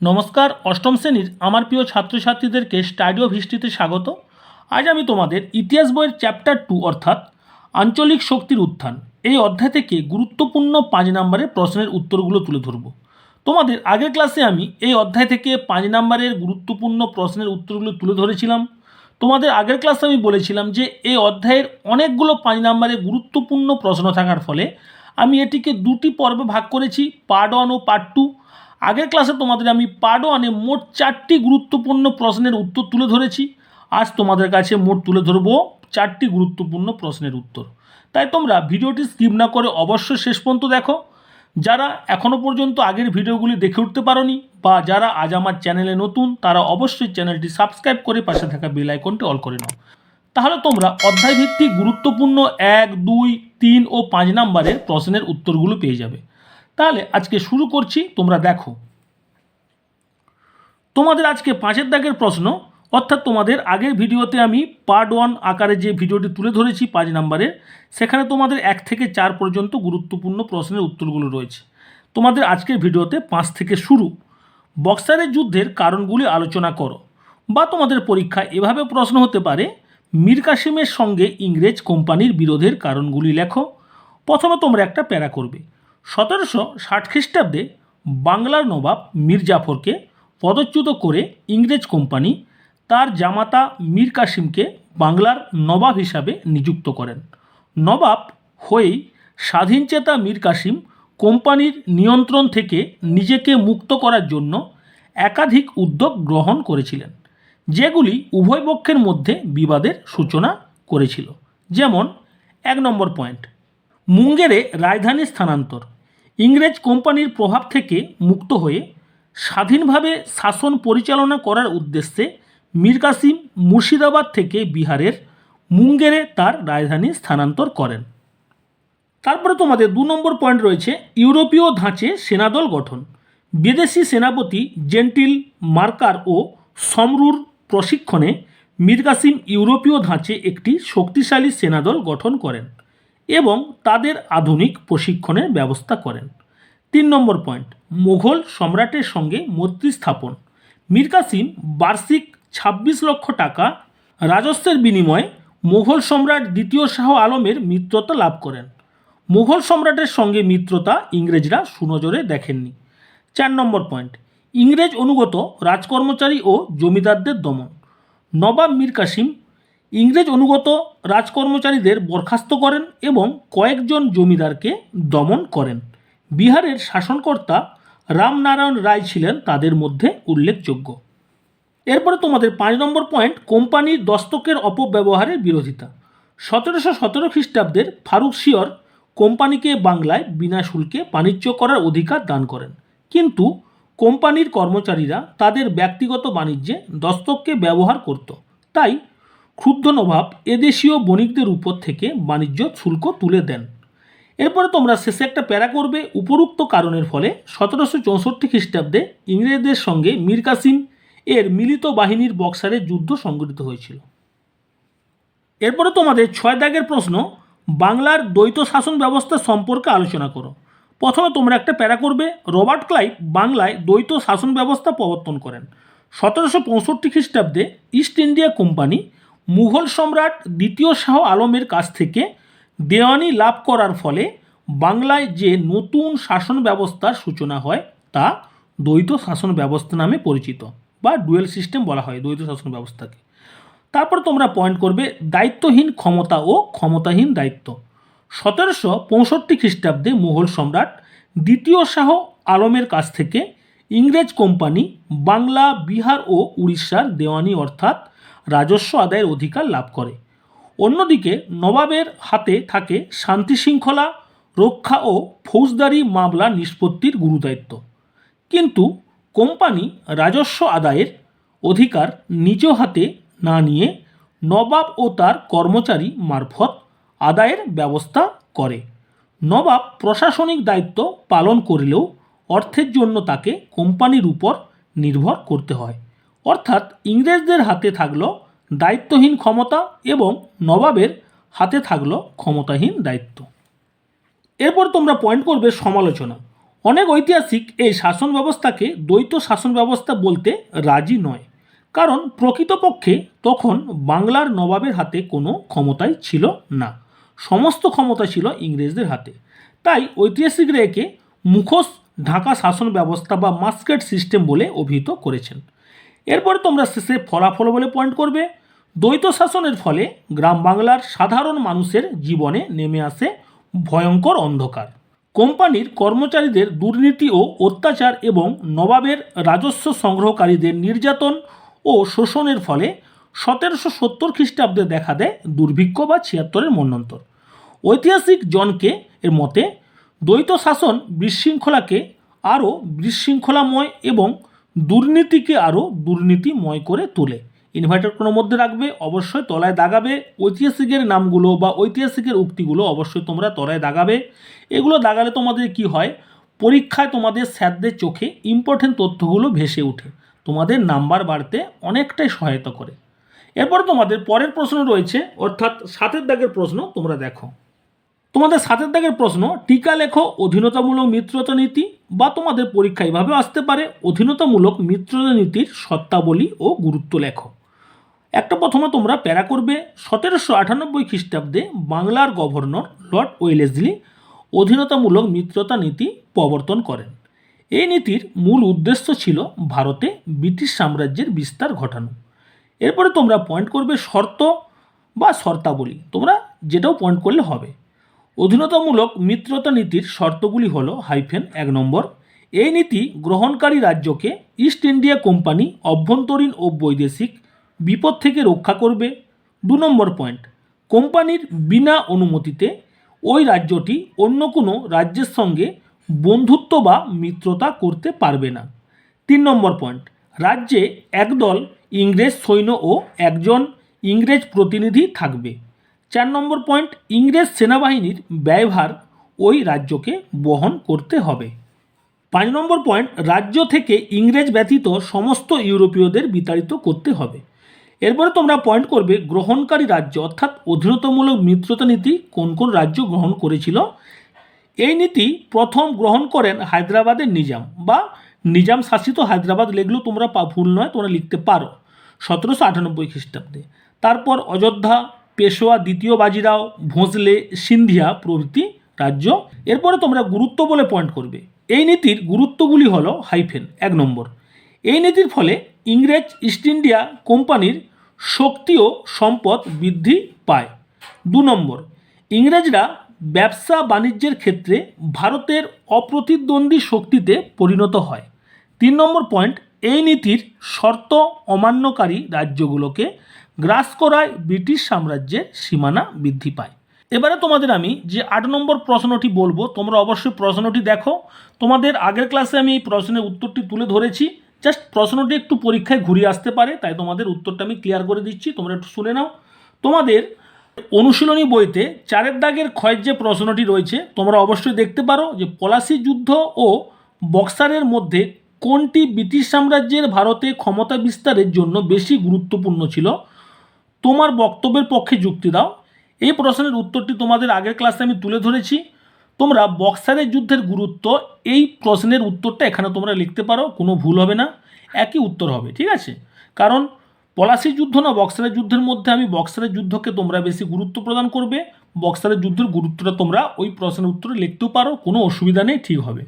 নমস্কার, অষ্টম শ্রেণির আমার প্রিয় ছাত্রছাত্রীদেরকে স্টাডিও হিস্ট্রিতে স্বাগত। আজ আমি তোমাদের ইতিহাস বইয়ের চ্যাপ্টার টু অর্থাৎ আঞ্চলিক শক্তির উত্থান এই অধ্যায় থেকে গুরুত্বপূর্ণ পাঁচ নম্বরের প্রশ্নের উত্তরগুলো তুলে ধরব। তোমাদের আগের ক্লাসে আমি এই অধ্যায় থেকে পাঁচ নম্বরের গুরুত্বপূর্ণ প্রশ্নের উত্তরগুলো তুলে ধরেছিলাম। তোমাদের আগের ক্লাসে আমি বলেছিলাম যে এই অধ্যায়ের অনেকগুলো পাঁচ নম্বরের গুরুত্বপূর্ণ প্রশ্ন থাকার ফলে আমি এটিকে দুটি পর্বে ভাগ করেছি পার্ট ওয়ান ও পার্ট টু আগের ক্লাসে তোমাদের আমি পার্ট ওয়ানে মোট চারটি গুরুত্বপূর্ণ প্রশ্নের উত্তর তুলে ধরেছি। আজ তোমাদের কাছে মোট তুলে ধরবো চারটি গুরুত্বপূর্ণ প্রশ্নের উত্তর। তাই তোমরা ভিডিওটি স্কিপ না করে অবশ্যই শেষ পর্যন্ত দেখো। যারা এখনও পর্যন্ত আগের ভিডিওগুলি দেখে উঠতে পারোনি বা যারা আজ আমার চ্যানেলে নতুন, তারা অবশ্যই চ্যানেলটি সাবস্ক্রাইব করে পাশে থাকা বেল আইকনটি অল করে নাও। তাহলে তোমরা অধ্যায় ভিত্তিক গুরুত্বপূর্ণ এক, দুই, তিন ও পাঁচ নাম্বারের প্রশ্নের উত্তরগুলো পেয়ে যাবে। তাহলে আজকে শুরু করছি, তোমরা দেখো। তোমাদের আজকে পাঁচের দাগের প্রশ্ন, অর্থাৎ তোমাদের আগের ভিডিওতে আমি পার্ট ওয়ান আকারে যে ভিডিওটি তুলে ধরেছি, পাঁচ নাম্বারের সেখানে তোমাদের এক থেকে চার পর্যন্ত গুরুত্বপূর্ণ প্রশ্নের উত্তরগুলো রয়েছে। তোমাদের আজকের ভিডিওতে পাঁচ থেকে শুরু। বক্সারের যুদ্ধের কারণগুলি আলোচনা করো, বা তোমাদের পরীক্ষা এভাবে প্রশ্ন হতে পারে মীর কাসিমের সঙ্গে ইংরেজ কোম্পানির বিরোধের কারণগুলি লেখো। প্রথমে তোমরা একটা প্যারা করবে। সতেরোশো ষাট খ্রিস্টাব্দে বাংলার নবাব মীর জাফরকে পদচ্যুত করে ইংরেজ কোম্পানি তার জামাতা মীর কাসিমকে বাংলার নবাব হিসাবে নিযুক্ত করেন। নবাব হয়েই স্বাধীনচেতা মীর কাসিম কোম্পানির নিয়ন্ত্রণ থেকে নিজেকে মুক্ত করার জন্য একাধিক উদ্যোগ গ্রহণ করেছিলেন, যেগুলি উভয় পক্ষের মধ্যে বিবাদের সূচনা করেছিল। যেমন, এক নম্বর পয়েন্ট মুঙ্গেরে রাজধানী স্থানান্তর। ইংরেজ কোম্পানির প্রভাব থেকে মুক্ত হয়ে স্বাধীনভাবে শাসন পরিচালনা করার উদ্দেশ্যে মীর কাসিম মুর্শিদাবাদ থেকে বিহারের মুঙ্গেরে তার রাজধানী স্থানান্তর করেন। তারপরে তোমাদের দু নম্বর পয়েন্ট রয়েছে ইউরোপীয় ধাঁচে সেনাদল গঠন। বিদেশি সেনাপতি জেন্টিল মার্কার ও সমরুর প্রশিক্ষণে মীর কাসিম ইউরোপীয় ধাঁচে একটি শক্তিশালী সেনাদল গঠন করেন। এবং তাদের আধুনিক প্রশিক্ষণের ব্যবস্থা করেন। তিন নম্বর পয়েন্ট, মুঘল সম্রাটের সঙ্গে মৈত্রী স্থাপন। মীর কাসিম বার্ষিক ছাব্বিশ লক্ষ টাকা রাজস্বের বিনিময়ে মুঘল সম্রাট দ্বিতীয় শাহ আলমের মিত্রতা লাভ করেন। মুঘল সম্রাটের সঙ্গে মিত্রতা ইংরেজরা সুনজরে দেখেননি। চার নম্বর পয়েন্ট, ইংরেজ অনুগত রাজকর্মচারী ও জমিদারদের দমন। নবাব মীর কাসিম ইংরেজ অনুগত রাজকর্মচারীদের বরখাস্ত করেন এবং কয়েকজন জমিদারকে দমন করেন। বিহারের শাসনকর্তা রামনারায়ণ রায় ছিলেন তাদের মধ্যে উল্লেখযোগ্য। এরপরে তোমাদের পাঁচ নম্বর পয়েন্ট, কোম্পানির দস্তকের অপব্যবহারের বিরোধিতা। সতেরোশো সতেরো খ্রিস্টাব্দের ফারুক শিয়র কোম্পানিকে বাংলায় বিনা শুল্কে বাণিজ্য করার অধিকার দান করেন। কিন্তু কোম্পানির কর্মচারীরা তাদের ব্যক্তিগত বাণিজ্যে দস্তককে ব্যবহার করত। তাই ক্ষুব্ধ নবাব এদেশীয় বণিকদের উপর থেকে বাণিজ্য শুল্ক তুলে দেন। এরপরে তোমরা শেষে একটা প্যারা করবে উপরুক্ত কারণের ফলে সতেরোশো চৌষট্টি খ্রিস্টাব্দে ইংরেজদের সঙ্গে মীর কাসিম এর মিলিত বাহিনীর বক্সারে যুদ্ধ সংঘটিত হয়েছিল। এরপরে তোমাদের ছয় দাগের প্রশ্ন, বাংলার দ্বৈত শাসন ব্যবস্থা সম্পর্কে আলোচনা করো। প্রথমে তোমরা একটা প্যারা করবে, রবার্ট ক্লাইভ বাংলায় দ্বৈত শাসন ব্যবস্থা প্রবর্তন করেন। সতেরোশো পঁয়ষট্টি খ্রিস্টাব্দে ইস্ট ইন্ডিয়া কোম্পানি মুঘল সম্রাট দ্বিতীয় শাহ আলমের কাছ থেকে দেওয়ানি লাভ করার ফলে বাংলায় যে নতুন শাসন ব্যবস্থার সূচনা হয় তা দ্বৈত শাসন ব্যবস্থা নামে পরিচিত বা ডুয়েল সিস্টেম বলা হয় দ্বৈত শাসন ব্যবস্থাকে। তারপর তোমরা পয়েন্ট করবে দায়িত্বহীন ক্ষমতা ও ক্ষমতাহীন দায়িত্ব। সতেরোশো পঁয়ষট্টি খ্রিস্টাব্দে মুঘল সম্রাট দ্বিতীয় শাহ আলমের কাছ থেকে ইংরেজ কোম্পানি বাংলা, বিহার ও উড়িষ্যার দেওয়ানি অর্থাৎ রাজস্ব আদায়ের অধিকার লাভ করে। অন্যদিকে নবাবের হাতে থাকে শান্তি শৃঙ্খলা, রক্ষা ও ফৌজদারি মামলা নিষ্পত্তির গুরুদায়িত্ব। কিন্তু কোম্পানি রাজস্ব আদায়ের অধিকার নিজ হাতে না নিয়ে নবাব ও তার কর্মচারী মারফত আদায়ের ব্যবস্থা করে। নবাব প্রশাসনিক দায়িত্ব পালন করলেও অর্থের জন্য তাকে কোম্পানির উপর নির্ভর করতে হয়। অর্থাৎ ইংরেজদের হাতে থাকল দায়িত্বহীন ক্ষমতা এবং নবাবের হাতে থাকল ক্ষমতাহীন দায়িত্ব। এরপর তোমরা পয়েন্ট করবে সমালোচনা। অনেক ঐতিহাসিক এই শাসন ব্যবস্থাকে দ্বৈত শাসন ব্যবস্থা বলতে রাজি নয়। কারণ প্রকৃতপক্ষে তখন বাংলার নবাবের হাতে কোনো ক্ষমতাই ছিল না। সমস্ত ক্ষমতা ছিল ইংরেজদের হাতে। তাই ঐতিহাসিকরা একে মুখোশ ঢাকা শাসন ব্যবস্থা বা মাস্কেট সিস্টেম বলে অভিহিত করেছেন। এরপরে তোমরা শেষে ফলাফল বলে পয়েন্ট করবে। দ্বৈত শাসনের ফলে গ্রাম বাংলার সাধারণ মানুষের জীবনে নেমে আসে ভয়ঙ্কর অন্ধকার। কোম্পানির কর্মচারীদের দুর্নীতি ও অত্যাচার এবং নবাবের রাজস্ব সংগ্রহকারীদের নির্যাতন ও শোষণের ফলে সতেরোশো সত্তর খ্রিস্টাব্দে দেখা দেয় দুর্ভিক্ষ বা ছিয়াত্তরের মন্বন্তর ঐতিহাসিক জনকে এর মতে দ্বৈত শাসন বিশৃঙ্খলাকে আরও বিশৃঙ্খলাময় এবং দুর্নীতিকে আরও দুর্নীতিময় করে তোলে। ইনভার্টার কোনো মধ্যে রাখবে? অবশ্যই তলায় দাগাবে। ঐতিহাসিকের নামগুলো বা ঐতিহাসিকের উক্তিগুলো অবশ্যই তোমরা তলায় দাগাবে। এগুলো দাগালে তোমাদের কি হয়? পরীক্ষায় তোমাদের স্যারদের চোখে ইম্পর্টেন্ট তথ্যগুলো ভেসে ওঠে। তোমাদের নাম্বার বাড়তে অনেকটাই সহায়তা করে। এরপর তোমাদের পরের প্রশ্ন রয়েছে, অর্থাৎ সাতের দাগের প্রশ্ন তোমরা দেখো। তোমাদের সাতের দাগের প্রশ্ন, টিকা লেখো, অধীনতামূলক মিত্রতা নীতি বা তোমাদের পরীক্ষা এভাবে আসতে পারে। অধীনতামূলক মিত্রতা নীতির সত্তাবলী ও গুরুত্ব লেখো। একটা প্রথমে তোমরা প্যারা করবে, সতেরোশো আটানব্বই খ্রিস্টাব্দে বাংলার গভর্নর লর্ড ওয়েলেসলি অধীনতামূলক মিত্রতা নীতি প্রবর্তন করেন। এই নীতির মূল উদ্দেশ্য ছিল ভারতে ব্রিটিশ সাম্রাজ্যের বিস্তার ঘটানো। এরপরে তোমরা পয়েন্ট করবে শর্ত বা শর্তাবলী। তোমরা যেটাও পয়েন্ট করলে হবে। অধীনতামূলক মিত্রতা নীতির শর্তগুলি হল হাইফেন এক নম্বর, এই নীতি গ্রহণকারী রাজ্যকে ইস্ট ইন্ডিয়া কোম্পানি অভ্যন্তরীণ ও বৈদেশিক বিপদ থেকে রক্ষা করবে। দু নম্বর পয়েন্ট, কোম্পানির বিনা অনুমতিতে ওই রাজ্যটি অন্য কোনো রাজ্যের সঙ্গে বন্ধুত্ব বা মিত্রতা করতে পারবে না। তিন নম্বর পয়েন্ট, রাজ্যে একদল ইংরেজ সৈন্য ও একজন ইংরেজ প্রতিনিধি থাকবে। চার নম্বর পয়েন্ট, ইংরেজ সেনাবাহিনীর ব্যয়ভার ওই রাজ্যকে বহন করতে হবে। পাঁচ নম্বর পয়েন্ট, রাজ্য থেকে ইংরেজ ব্যতীত সমস্ত ইউরোপীয়দের বিতাড়িত করতে হবে। এরপরে তোমরা পয়েন্ট করবে, গ্রহণকারী রাজ্য অর্থাৎ অধীনতামূলক মিত্রতা নীতি কোন কোন রাজ্য গ্রহণ করেছিল? এই নীতি প্রথম গ্রহণ করেন হায়দ্রাবাদের নিজাম বা নিজাম শাসিত হায়দ্রাবাদ লিখলেও তোমরা ভুল নয়, তোমরা লিখতে পারো। সতেরোশো আটানব্বই খ্রিস্টাব্দে। তারপর অযোধ্যা পেশোয়া দ্বিতীয় বাজিরাও ভোঁসলে সিন্ধিয়া প্রভৃতি রাজ্য। এরপরে তোমরা গুরুত্ব বলে পয়েন্ট করবে। এই নীতির গুরুত্বগুলি হলো হাইফেন এক নম্বর। এই নীতির ফলে ইংরেজ ইস্ট ইন্ডিয়া কোম্পানির শক্তি ও সম্পদ বৃদ্ধি পায়। দু নম্বর, ইংরেজরা ব্যবসা বাণিজ্যের ক্ষেত্রে ভারতের অপ্রতিদ্বন্দ্বী শক্তিতে পরিণত হয়। তিন নম্বর পয়েন্ট এই নীতির শর্ত অমান্যকারী রাজ্যগুলোকে গ্রাস করায় ব্রিটিশ সাম্রাজ্যের সীমানা বৃদ্ধি পায়। এবারে তোমাদের আমি যে আট নম্বর প্রশ্নটি বলব, তোমরা অবশ্যই প্রশ্নটি দেখো। তোমাদের আগের ক্লাসে আমি এই প্রশ্নের উত্তরটি তুলে ধরেছি। জাস্ট প্রশ্নটি একটু পরীক্ষায় ঘুরিয়ে আসতে পারে, তাই তোমাদের উত্তরটা আমি ক্লিয়ার করে দিচ্ছি, তোমরা একটু শুনে নাও। তোমাদের অনুশীলনী বইতে চারের দাগের ক্ষয়ের যে প্রশ্নটি রয়েছে, তোমরা অবশ্যই দেখতে পারো যে পলাশি যুদ্ধ ও বক্সারের মধ্যে কোনটি ব্রিটিশ সাম্রাজ্যের ভারতে ক্ষমতা বিস্তারের জন্য বেশি গুরুত্বপূর্ণ ছিল। তোমার বক্তব্যের পক্ষে যুক্তি দাও। এই প্রশ্নের উত্তরটি তোমাদের আগের ক্লাসে আমি তুলে ধরেছি। তোমরা বক্সারের যুদ্ধের গুরুত্ব, এই প্রশ্নের উত্তরটা এখানে তোমরা লিখতে পারো, কোনো ভুল হবে না, একই উত্তর হবে, ঠিক আছে? কারণ পলাশি যুদ্ধ না, বক্সারের যুদ্ধের মধ্যে আমি বক্সারের যুদ্ধকে তোমরা বেশি গুরুত্ব প্রদান করবে। বক্সারের যুদ্ধের গুরুত্বটা তোমরা ওই প্রশ্নের উত্তরে লিখতেও পারো, কোনো অসুবিধা নেই, ঠিক হবে।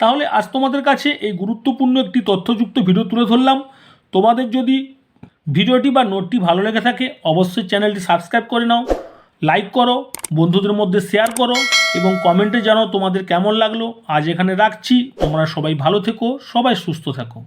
তাহলে আজ তোমাদের কাছে এই গুরুত্বপূর্ণ একটি তথ্যযুক্ত ভিডিও তুলে ধরলাম। তোমাদের যদি ভিডিওটি বা নোটটি ভালো লেগে থাকে, অবশ্যই চ্যানেলটি সাবস্ক্রাইব করে নাও, লাইক করো, বন্ধুদের মধ্যে শেয়ার করো এবং কমেন্টে জানাও তোমাদের কেমন লাগল। আজ এখানে রাখছি, তোমরা সবাই ভালো থেকো, সবাই সুস্থ থাকো।